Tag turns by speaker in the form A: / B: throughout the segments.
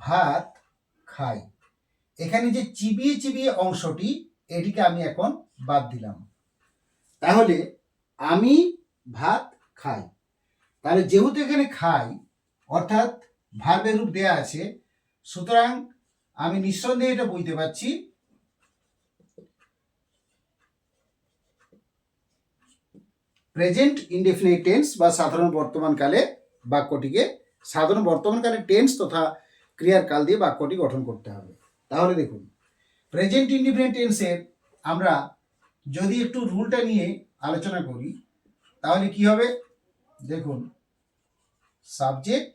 A: ভাত খাই। এখানে যে চিবিয়ে চিবিয়ে অংশটি, এটিকে আমি এখন বাদ দিলাম। তাহলে আমি ভাত খাই। তাহলে যেহেতু এখানে খাই, অর্থাৎ ভার্বের রূপ দেয়া আছে, সুতরাং আমি নিঃসন্দেহে এটা বুঝতে পারছি। প্রেজেন্ট ইনডেফিনিট টেন্স বা সাধারণ বর্তমানকালে বাক্যটিকে, সাধারণ বর্তমানকালে টেন্স তথা ক্রিয়ার কাল দিয়ে বাক্যটি গঠন করতে হবে। তাহলে দেখুন প্রেজেন্ট ইনডিফিনিট টেন্সের আমরা যদি একটু রুলটা নিয়ে আলোচনা করি, তাহলে কি হবে? দেখুন subject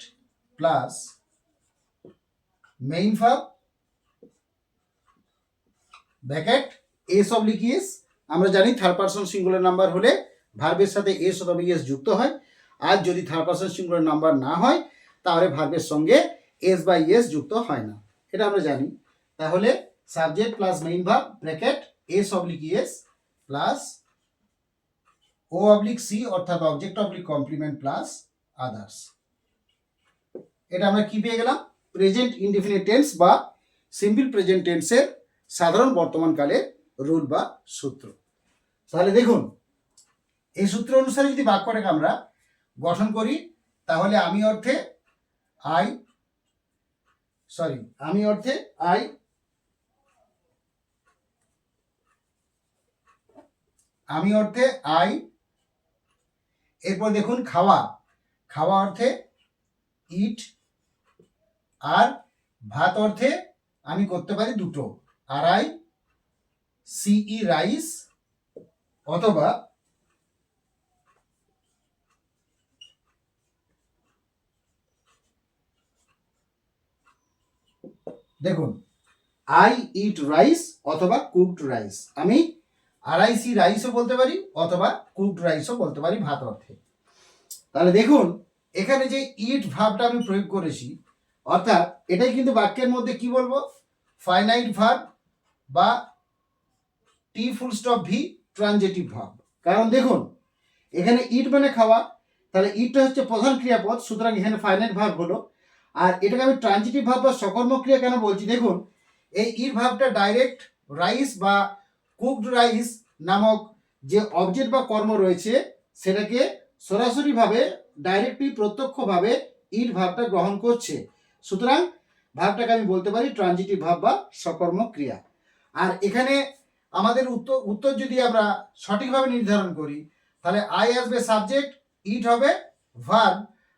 A: plus main verb bracket S oblique ES আমরা জানি থার্ড পারসন সিঙ্গুলার নাম্বার হলে ভার্বের সাথে এস অথবা ইএস যুক্ত হয়। আর যদি থার্ড পারসন সিঙ্গুলার নাম্বার না হয়, তাহলে ভার্বের সঙ্গে এস বা ইএস যুক্ত হয় না। এটা আমরা জানি। তাহলে subject plus main verb bracket S oblique ES plus O oblique C অর্থাৎ object oblique complement plus others এটা আমরা কি পেয়ে গেলাম? প্রেজেন্ট ইনডিফিনিট বা সিম্পল প্রেজেন্ট টেন্সের সাধারণ বর্তমানকালে রুল বা সূত্র। তাহলে দেখুন, এই সূত্র অনুসারে যদি বাক্যটাকে আমরা গঠন করি, তাহলে আমি অর্থে আই সরি আমি অর্থে আই আমি অর্থে আই এরপর দেখুন খাওয়া। খাওয়া অর্থে ইট আর ভাত অর্থে আমি করতে পারি দুটো। আড়াই সিই রাইস অথবা দেখুন আই ইট রাইস অথবা কুকড রাইস আমি আড়াইসি রাইসও বলতে পারি অথবা কুকড রাইসও বলতে পারি ভাত অর্থে। তাহলে দেখুন, এখানে যে ইট ভাবটা আমি প্রয়োগ করেছি, অর্থাৎ এটাই কিন্তু বাক্যের মধ্যে কি বলব? ফাইনাইট ভাব বা T full stop V transitive verb কারণ দেখুন, এখানে ইট মানে খাওয়া, তাহলে ইটটা হচ্ছে প্রধান ক্রিয়াপদ, সুতরাং এখানে ফাইনাইট ভাব হলো। আর এটাকে আমি ট্রানজিটিভ ভাব বা সকর্ম ক্রিয়া কেন বলছি? দেখুন, এই ইট ভাবটা ডাইরেক্ট রাইস বা কুকড রাইস নামক যে অবজেক্ট বা কর্ম রয়েছে, সেটাকে সরাসরিভাবে ডাইরেক্টলি প্রত্যক্ষভাবে ইট ভাবটা গ্রহণ করছে। সুতরাং ভাবটাকে আমি বলতে পারি ট্রানজিটিভ ভাব বা সকর্ম ক্রিয়া আর এখানে আমাদের উত্তর উত্তর যদি আমরা সঠিকভাবে নির্ধারণ করি, তাহলে আই আসবে সাবজেক্ট ইট হবে ভার্ব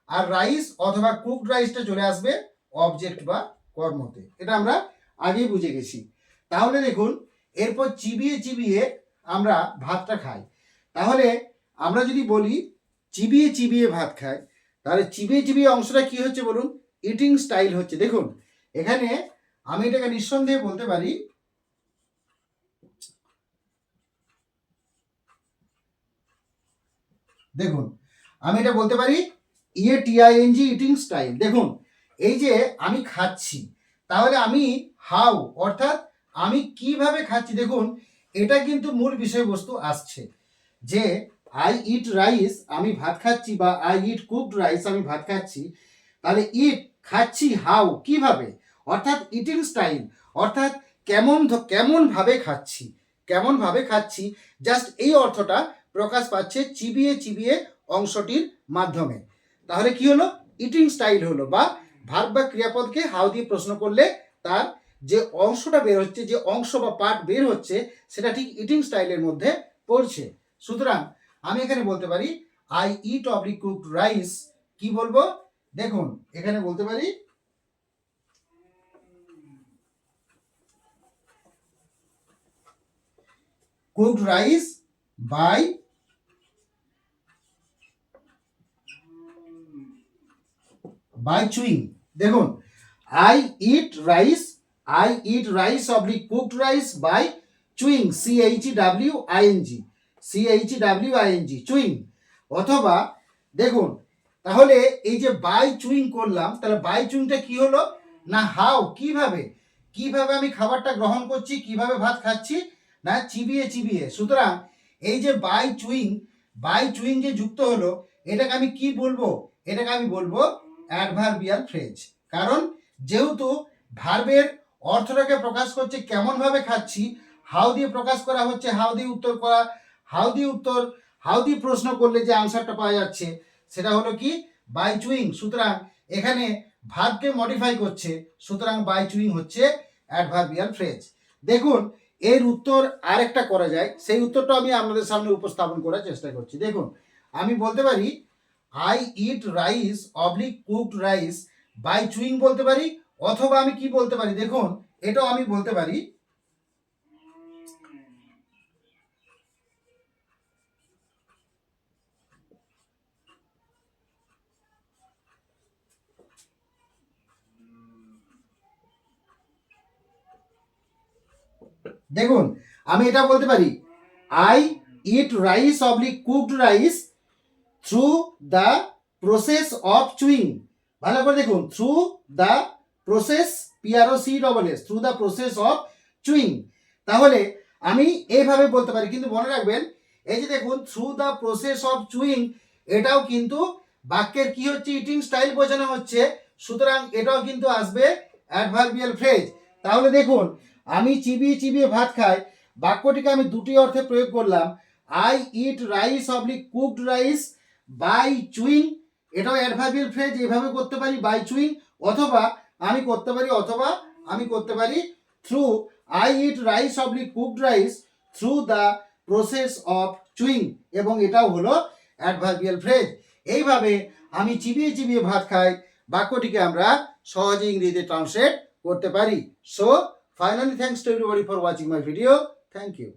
A: আর রাইস অথবা কুকড রাইসটা চলে আসবে অবজেক্ট বা কর্মতে। এটা আমরা আগেই বুঝে গেছি। তাহলে দেখুন, এরপর চিবিয়ে চিবিয়ে আমরা ভাতটা খাই। তাহলে আমরা যদি বলি, চিবিয়ে চিবিয়ে ভাত খাই, তাহলে চিবিয়ে চিবিয়ে অংশটা কি হচ্ছে বলুন? ইটিং স্টাইল হচ্ছে। দেখুন, এখানে আমি এটাকে নিঃসন্দেহে বলতে পারি, দেখুন, আমি এটা বলতে পারি ইয়ে টিআইএনজি ইটিং স্টাইল দেখুন, এই যে আমি খাচ্ছি, তাহলে আমি হাউ অর্থাৎ আমি কীভাবে খাচ্ছি, দেখুন, এটা কিন্তু মূল বিষয়বস্তু আসছে, যে আই ইট রাইস আমি ভাত খাচ্ছি বা আই ইট কুকড রাইস আমি ভাত খাচ্ছি, তাহলে ইট খাচ্ছি হাউ কীভাবে? অর্থাৎ ইটিং স্টাইল অর্থাৎ কেমন কেমনভাবে খাচ্ছি কেমনভাবে খাচ্ছি জাস্ট এই অর্থটা প্রকাশ পাচ্ছে চিবিয়ে চিবিয়ে অংশটির মাধ্যমে। তাহলে কি হলো? ইটিং স্টাইল হলো বা ভার্ব বা ক্রিয়াপদকে হাউ দিয়ে প্রশ্ন করলে তার যে অংশটা বের হচ্ছে, যে অংশ বা পার্ট বের হচ্ছে, সেটা ঠিক ইটিং স্টাইলের মধ্যে পড়ছে। সুতরাং আমি এখানে বলতে পারি I eat oblique cooked rice কি বলব? দেখুন, এখানে বলতে পারি cooked rice by by chewing দেখুন I eat rice I eat rice oblique cooked rice by chewing C H W I N G C H W I N G chewing অথবা, দেখুন, তাহলে এই যে বাই চুইং করলাম, তাহলে by চুইংটা কি হলো? না হাও কীভাবে? কীভাবে আমি খাবারটা গ্রহণ করছি? কীভাবে ভাত খাচ্ছি? না, চিবিয়ে চিবিয়ে। সুতরাং, এই যে বাই চুইং বাই চুইং যে যুক্ত হলো, এটাকে আমি কি বলব? এটাকে আমি বলব অ্যাডভার্বিয়াল ফ্রেজ কারণ যেহেতু ভার্বের অর্থটাকে প্রকাশ করছে কেমনভাবে খাচ্ছি হাউ দিয়ে প্রকাশ করা হচ্ছে হাউ দিয়ে উত্তর করা হাউ দিয়ে উত্তর হাউ দিয়ে প্রশ্ন করলে যে আনসারটা পাওয়া যাচ্ছে, সেটা হলো কি? বাই চুইং সুতরাং এখানে ভার্বকে মডিফাই করছে, সুতরাং বাই চুইং হচ্ছে অ্যাডভার্বিয়াল ফ্রেজ দেখুন, এর উত্তর আরেকটা করা যায়। সেই উত্তরটা আমি আপনাদের সামনে উপস্থাপন করার চেষ্টা করছি। দেখুন, আমি বলতে পারি I eat rice oblique cooked rice by chewing বলতে পারি, অথবা আমি কি বলতে পারি? দেখুন, এটাও আমি বলতে পারি। দেখুন, আমি এটা বলতে পারি। I eat rice oblique cooked rice through the process of chewing ভালো করে দেখুন through the process P R O C double S through the process of chewing তাহলে আমি এইভাবে বলতে পারি, কিন্তু মনে রাখবেন, এই যে দেখুন through the process of chewing এটাও কিন্তু বাক্যের কি হচ্ছে ইটিং স্টাইল বোঝানো হচ্ছে, সুতরাং এটাও কিন্তু আসবে অ্যাডভার্বিয়াল ফ্রেজ তাহলে দেখুন, আমি চিবিয়ে চিবিয়ে ভাত খাই, বাক্যটিকে আমি দুটি অর্থে প্রয়োগ করলাম I eat rice oblique cooked rice by chewing, এটাও অ্যাডভার্বিয়াল ফ্রেজ এভাবে করতে পারি বাই চুইং, অথবা আমি করতে পারি, অথবা আমি করতে পারি through I eat rice oblique cooked rice through the process of chewing এবং এটাও হলো অ্যাডভার্বিয়াল ফ্রেজ এইভাবে আমি চিবিয়ে চিবিয়ে ভাত খাই, বাক্যটিকে আমরা সহজে ইংরেজিতে ট্রান্সলেট করতে পারি। So finally thanks to everybody for watching my video thank you